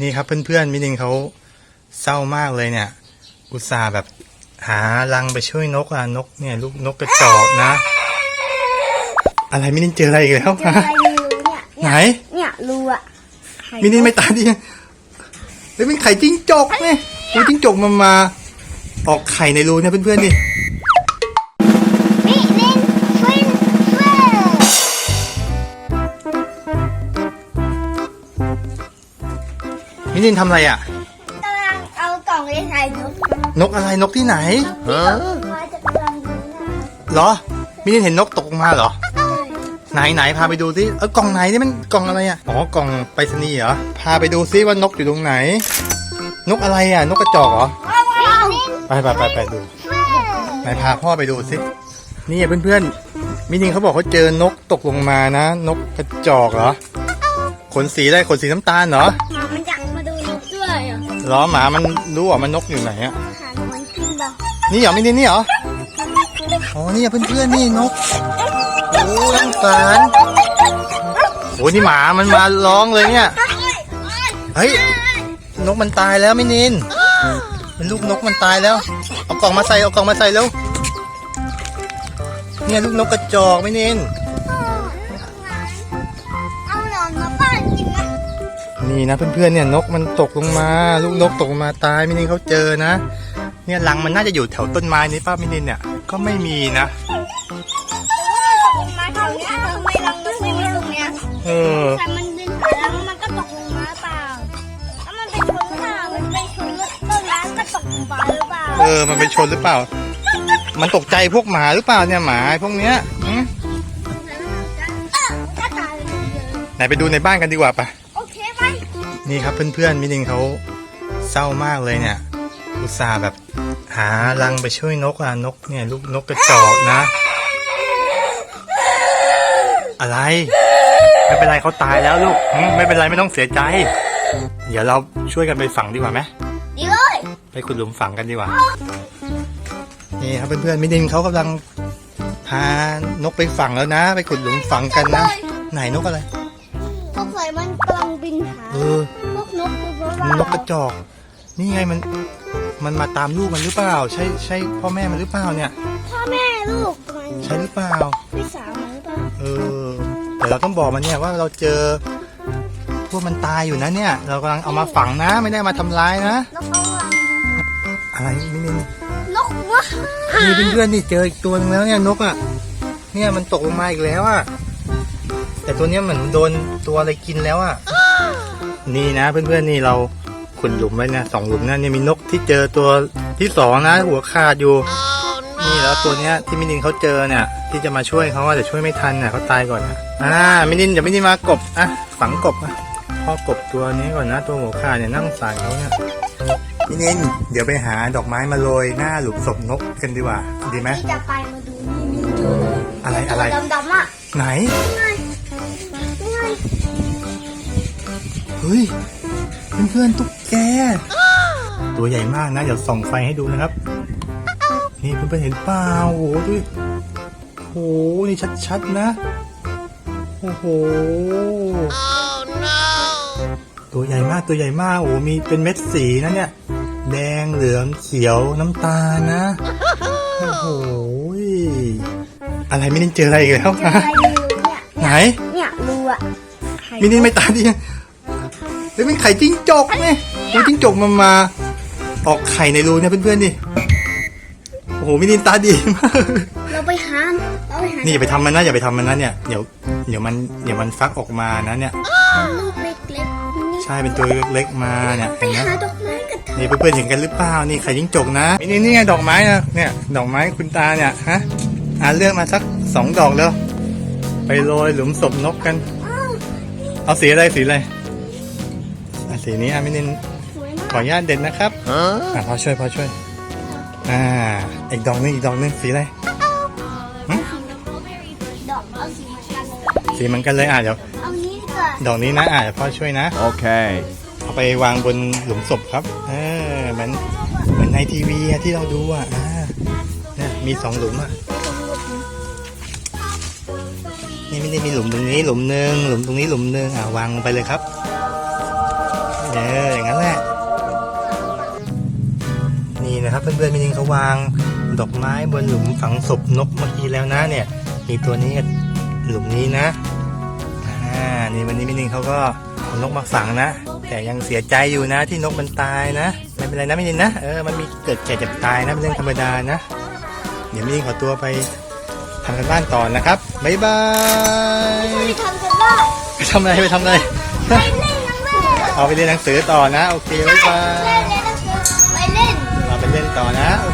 นี่ครับเพื่อนๆมินินเขาเศร้ามากเลยเนี่ย อุตส่าห์แบบหารังไปช่วยนกอะนกเนี่ยลูกนกกระจอกนะ อะไรมินินเจออะไรอีกแล้วเจอฮะอะไรรูเนี่ยไหน เนี่ยรูอะไข่มินินไม่ตาดีเฮ้ยเป็นไข่จิ้งจกเนี่ยดูจิ้งจกมันมาออกไข่ในรูเนี่ยเพื่อนๆดิ มินินทำอะไรอะ กำลังเอากล่องไปใส่นกนกอะไรนกที่ไหนว่าจะกำลังดูนะเหรอมินินเห็นนกตกลงมาเหรอ ไหนไหนพาไปดูสิเออกล่องไหนนี่มันกล่องอะไรอะอ๋อกล่องไปรษณีย์เหรอพาไปดูซิว่านกอยู่ตรงไหน นกอะไรอะ นกกระจอกเหรอมินินไปไปไปไปดูเฟอร์ไหนพาพ่อไปดูสินี่เพื่อนๆมินิงเขาบอกเขาเจอนกตกลงมานะ นกกระจอกเหรอขนสีอะไรขนสีน้ำตาลเหรอ ด้วยอะเหรอหมามันรู้ว่ามันนกอยู่ไหนอะหาหนอนกินบ่นี่เหรอมินินนี่เหรออ๋อนี่เพื่อนๆนี่นกโอ้ยสงสารโอ้ยนี่หมามันมาร้องเลยเนี่ยเฮ้ยนกมันตายแล้วมินินเป็นลูกนกมันตายแล้วเอากล่องมาใส่เอากล่องมาใส่แล้วเนี่ยลูกนกกระจอกมินิน นี่นะเพื่อนๆเนี่ยนกมันตกลงมา ลูกนกตกลงมาตายมินินเขาเจอนะ เนี่ยรังมันน่าจะอยู่แถวต้นไม้นี้ป้ามินินเนี่ยก็ไม่มีนะแต่ว่ามันตกลงมาแถวเนี้ยทำไมรังมันไม่มีตรงเนี้ยเออแต่มันดึงหารังมันก็ตกลงมาเปล่าถ้ามันเป็นชนหน้ามันเป็นชนต้นไม้ก็ตกลงมาหรือเปล่าเออมันไปชนหรือเปล่า มันตกใจพวกหมาหรือเปล่าเนี่ยหมาพวกเนี้ยหืมก็ตายเลยไหนไปดูในบ้านกันดีกว่าปะโอเคไป นี่ครับเพื่อนๆมินินเขาเศร้ามากเลยเนี่ย อุตส่าห์แบบหารังไปช่วยนกอะนกเนี่ยลูกนกกระจอกนะ อะไร ไม่เป็นไรเขาตายแล้วลูกหืมไม่เป็นไรไม่ต้องเสียใจ เดี๋ยวเราช่วยกันไปฝังดีกว่าไหมดีเลยไปขุดหลุมฝังกันดีกว่า นี่ครับเพื่อนๆมินินเขากำลังพานกไปฝังแล้วนะ ไปขุดหลุมฝังกันนะ ไหนนกอะไรพวกใส่มันกำลังบินหาเออ นกกระจอก นี่ไงมัน มันมาตามลูกมันหรือเปล่า ใช่ใช่พ่อแม่มันหรือเปล่าเนี่ย พ่อแม่ลูกมันใช่หรือเปล่า พี่สาวมันหรือเปล่าเออแต่เราต้องบอกมันเนี่ยว่าเราเจอ พวกมันตายอยู่นะเนี่ย เรากำลังเอามาฝังนะ ไม่ได้เอามาทำร้ายนะ นกเอาลังอะไรไม่นี่นกวะนี่เพื่อนๆนี่เจออีกตัวหนึงแล้วเนี่ยนกอะ เนี่ยมันตกลงมาอีกแล้วอะ แต่ตัวเนี้ยเหมือนโดนตัวอะไรกินแล้วอะ นี่นะเพื่อนๆนี่เรา ขุดหลุมไว้นะสองหลุมนะเนี่ยมีนกที่เจอตัวที่สองนะ หัวขาดอยู่นี่แล้วตัวเนี้ยที่มินินเขาเจอเนี่ยที่จะมาช่วยเขาอะแต่ช่วยไม่ทันน่ะเขาตายก่อนนะอ่ามินินเดี๋ยวมินินมากบอะฝังกบอะพ่อกบตัวนี้ก่อนนะ ตัวหัวขาดเนี่ยนั่งสารเขาเนี่ยมินินเดี๋ยวไปหาดอกไม้มาโรยหน้าหลุมศพนกกันดีกว่าดีไหมที่จะไปมาดูนี่มีตัวอะไรอะไรดำๆอะไหนนี่ไงนี่ไงเฮ้ย เพื่อนๆตุ๊กแก ตัวใหญ่มากนะ เดี๋ยวส่องไฟให้ดูนะครับ นี่เพื่อนๆเห็นเปล่าโอ้โหดูดิโอ้โหนี่ชัดๆนะ โอ้โห ตัวใหญ่มากตัวใหญ่มากโอ้โหมีเป็นเม็ดสีนะเนี่ย แดงเหลืองเขียวน้ำตาลนะ โอ้โห อะไรไม่ได้เจออะไรอีกแล้วเจอฮะอะไรรูเนี่ยไหน เนี่ยรูอะไข่มินินไม่ตาดี เฮ้ยเป็นไข่จิ้งจกเนี่ยดูจิ้งจกมันมา ออกไข่ในรูเนี่ยเพื่อนๆดิ โอ้โหมินินตาดีมาก เราไปหาเราไปหานี่อย่าไปทำมันนะอย่าไปทำมันนะเนี่ย เดี๋ยวเดี๋ยวมันเดี๋ยวมันฟักออกมานะเนี่ย ลูกเล็กๆนี่ใช่เป็นตัวเล็กๆมาเนี่ยไปเห็นไหมหาดอกไม้กันเถอะนี่เพื่อนๆเห็นกันหรือเปล่านี่ไข่จิ้งจกนะมินินนี่ไงดอกไม้นะเนี่ยดอกไม้คุณตาเนี่ยฮะอ่าเลือกมาสักสองดอกแล้ว ไปโรยหลุมศพนกกันอ้าวเอาสีอะไรสีอะไรอะ สีนี้อะมินินสวยมาขอกอนุญาตเด็ดนะครับอะพอช่วยพอช่วย อ่า อีกดอกหนึงอีกดอกหนึงสีอะไร ดอกเอาสีเหมือนกันเลยสีเหมือนกันเลยอะเดี๋ยวเอานี้ดีกว่าดอกนี้นะอะเดี๋ยวพ่อช่วยนะ Okay. เอาไปวางบนหลุมศพครับเออเหมือนเหมือนในทีวีอะที่เราดูอะอ่าเนี่ยมีสองหลุมอะ นี่ไม่ได้มีหลุมตรงนี้หลุมหนึ่งหลุมตรงนี้หลุมหนึ่งอะวางลงไปเลยครับ เอออย่างนั้นแหละนี่นะครับเพื่อนๆมินิงเขาวางดอกไม้บนหลุมฝังศพนกเมื่อกี้แล้วนะเนี่ยมีตัวนี้กับหลุมนี้นะอ่านี่วันนี้มินิงเขาก็เอานกมาฝังนะ แต่ยังเสียใจอยู่นะที่นกมันตายนะไม่เป็นไรนะมินิงนะเออมันมีเกิดแก่เจ็บตายนะเป็นเรื่องธรรมดานะ เดี๋ยวมินิงขอตัวไปทำกันบ้านต่อนะครับบ๊ายบายไม่ทำกันได้ไปทำอะไรไปทำอะไรไป เอาไปเรียนหนังสือต่อนะ โอเคบ๊ไปเล่นหนังสือไปเล่น เราไปเล่นต่อนะโอ